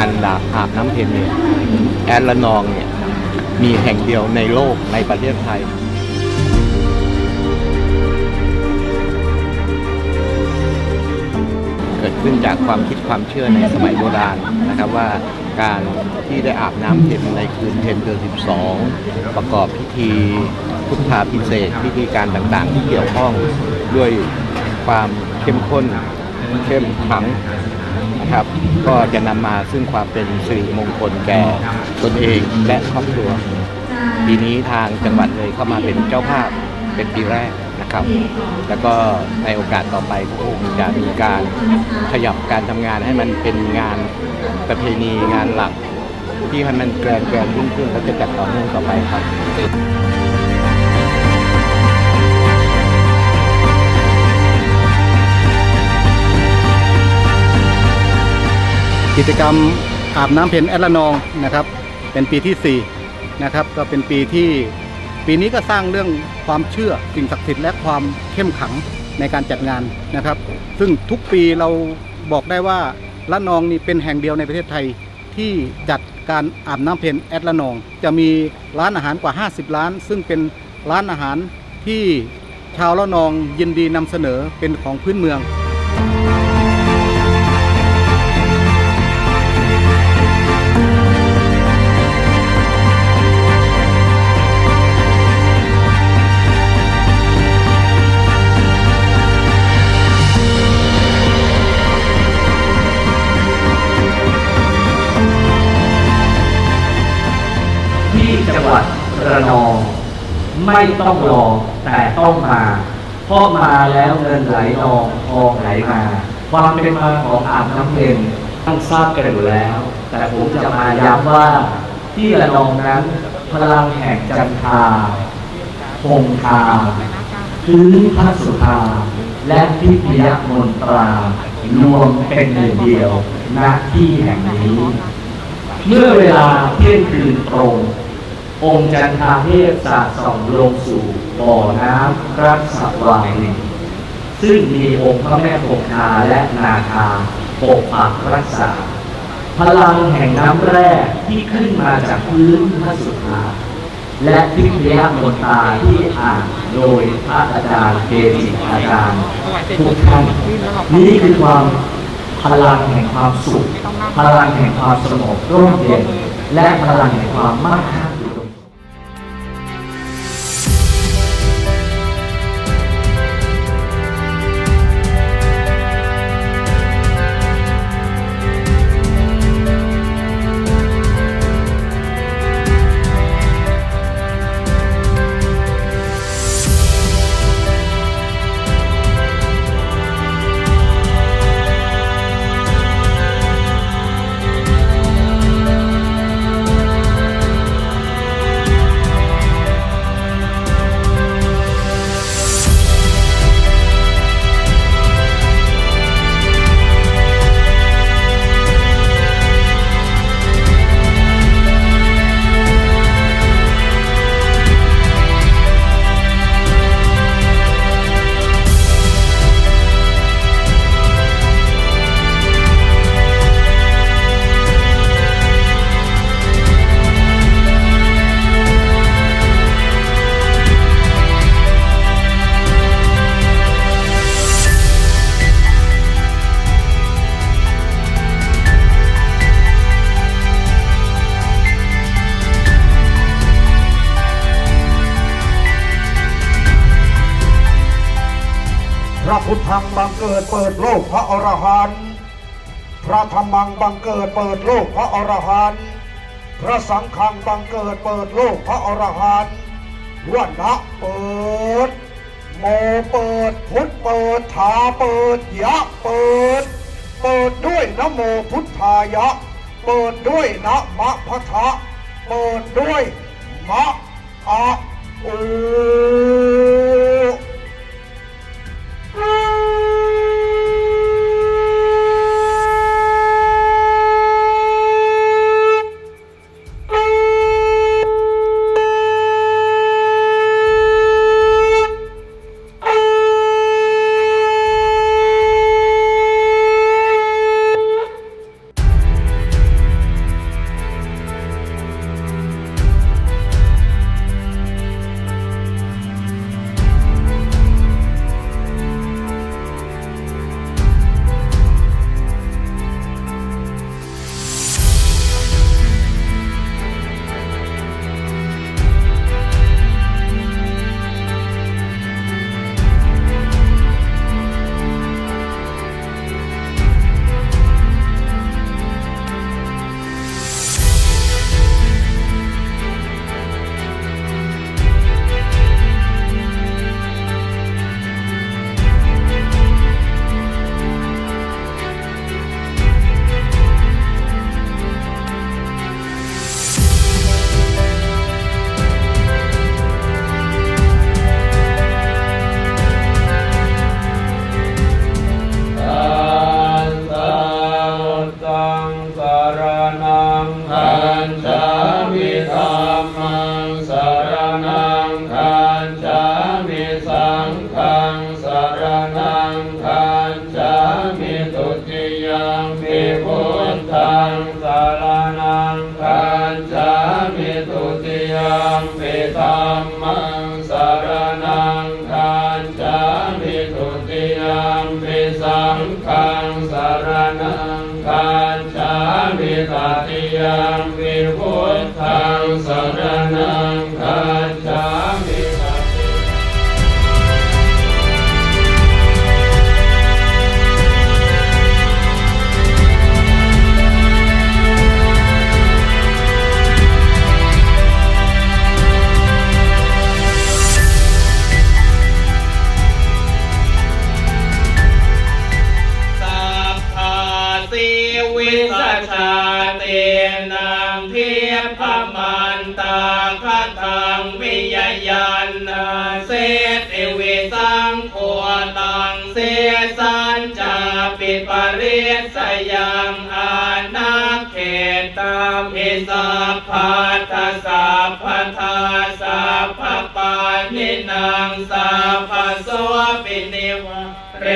อาบน้ำเพ็ญเนี่ยแอดละนองเนี่ยมีแห่งเดียวในโลกในประเทศไทยเกิดขึ้นจากความคิดความเชื่อในสมัยโบราณนะครับว่าการที่ได้อาบน้ำเพ็ญในคืนเพ็ญเดือน12 ประกอบพิธีพุทธาพิเศษกพิธีการต่างๆ ที่เกี่ยวข้องด้วยความเข้มข้นเข้มขลัง นะครับ ก็จะนำมาซึ่งความเป็นสิริมงคลแก่ตนเองและครอบครัวปีนี้ทางจังหวัดเลยเข้ามาเป็นเจ้าภาพเป็นปีแรกนะครับ แล้วก็ในโอกาสต่อไปก็คงจะมีการขยับการทำงานให้มันเป็นงานประเพณีงานหลัก ที่ให้มันแกรนแกรนยิ่งขึ้นแล้วจะจัดต่อเนื่องต่อไปครับ กิจกรรมอาบน้ำเพ็ญแอดละนองนะครับ เป็นปีที่4นะครับก็เป็นปีที่ปีนี้ก็สร้างเรื่องความเชื่อสิ่งศักดิ์สิทธิ์และความเข้มขังในการจัดงานนะครับ ซึ่งทุกปีเราบอกได้ว่าละนองนี่เป็นแห่งเดียวในประเทศไทยที่จัดการอาบน้ำเพ็ญแอดละนอง จะมีร้านอาหารกว่า 50 ร้าน ซึ่งเป็นร้านอาหารที่ชาวละนองยินดีนำเสนอเป็นของพื้นเมือง ไม่ต้องรอแต่ต้องมาเพราะมาแล้วเงินไหลนองทองไหลมา ความเป็นมาของอาบน้ำเพ็ญท่านทราบกันอยู่แล้ว แต่ผมจะมาย้ำว่าที่ระนองนั้น พลังแห่งจันทาคงคาพื้นพระสุธาและพิพยมนตรารวมเป็นหนึ่งเดียวณที่แห่งนี้ เมื่อเวลาเที่ยงคืนตรง องค์จันทาเทพสาดส่องลงสู่บ่อน้ำรักษวารินซึ่งมีองค์พระแม่คงคาและนาคาปกปักรักษา พลังแห่งน้ำแร่ที่ขึ้นมาจากพื้นพระสุธาและทิพยมนตาที่อ่านโดยพระอาจารย์เกจิอาจารย์ทุกท่านนี่คือความพลังแห่งความสุข พลังแห่งความสงบร่มเย็น และพลังแห่งความมั่งคั่ง พุทธังบังเกิดเปิดโลกพระอรหันต์พระธรรมังบังเกิดเปิดโลกพระอรหันต์พระสังฆังบังเกิดเปิดโลกพระอรหันต์วันนะเปิด โมเปิดพุทธเปิดทาเปิดยะเปิด เปิดด้วยนะโมพุทธายะ เปิดด้วยนะมะพะทะเปิดด้วยมะอะ งปัญจามิตุติยังปิตัมมังสารนังปัญจามิตุติยังปิสังขังสารนังปัญจามิตติยังปิพุทธังสารนังิสัพพัทธสัพพทาสัพพปานินังสัพพโสปินิวเร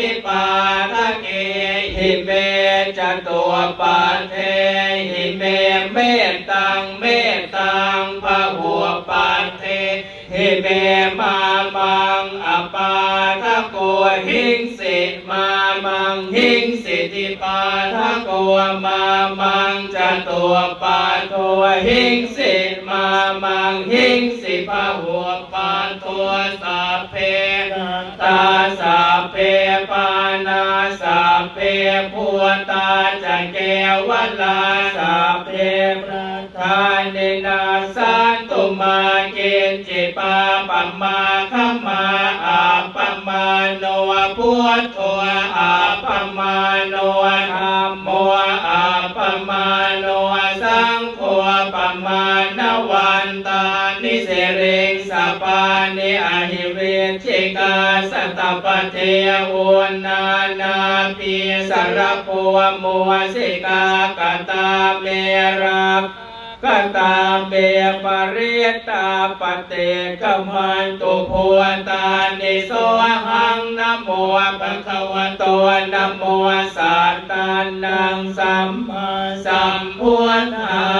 ธิปาทะเกหิเมจตัวปาเทหิเมเมตังเมตังพะหัวปาเทหิเมมามังอปาทะโกหิงสิมามังหิงสิทิปาทะโกมามังจตัวปาโทหิงสิมามังหิงสิพะหัว สัพเพพุตาจะเกวลาสัพเพประธานเนนาสันตุมาเกณจิปาปัมมาคัมมาอาปัมมาโนพุทโธอาปัมมาโนธรรมโมอาปัมมาโนสังโฆปัมมานวันตานิเสริงสปานิอหิ ตปเทอุนานาปีสารพัวมัวสิกากตาเมรักกตาเบปริตาปเตกมันตุพวตานิโสหังนโมปะคะวะโตนโมสัตตานังสัมมาสัมพุทธา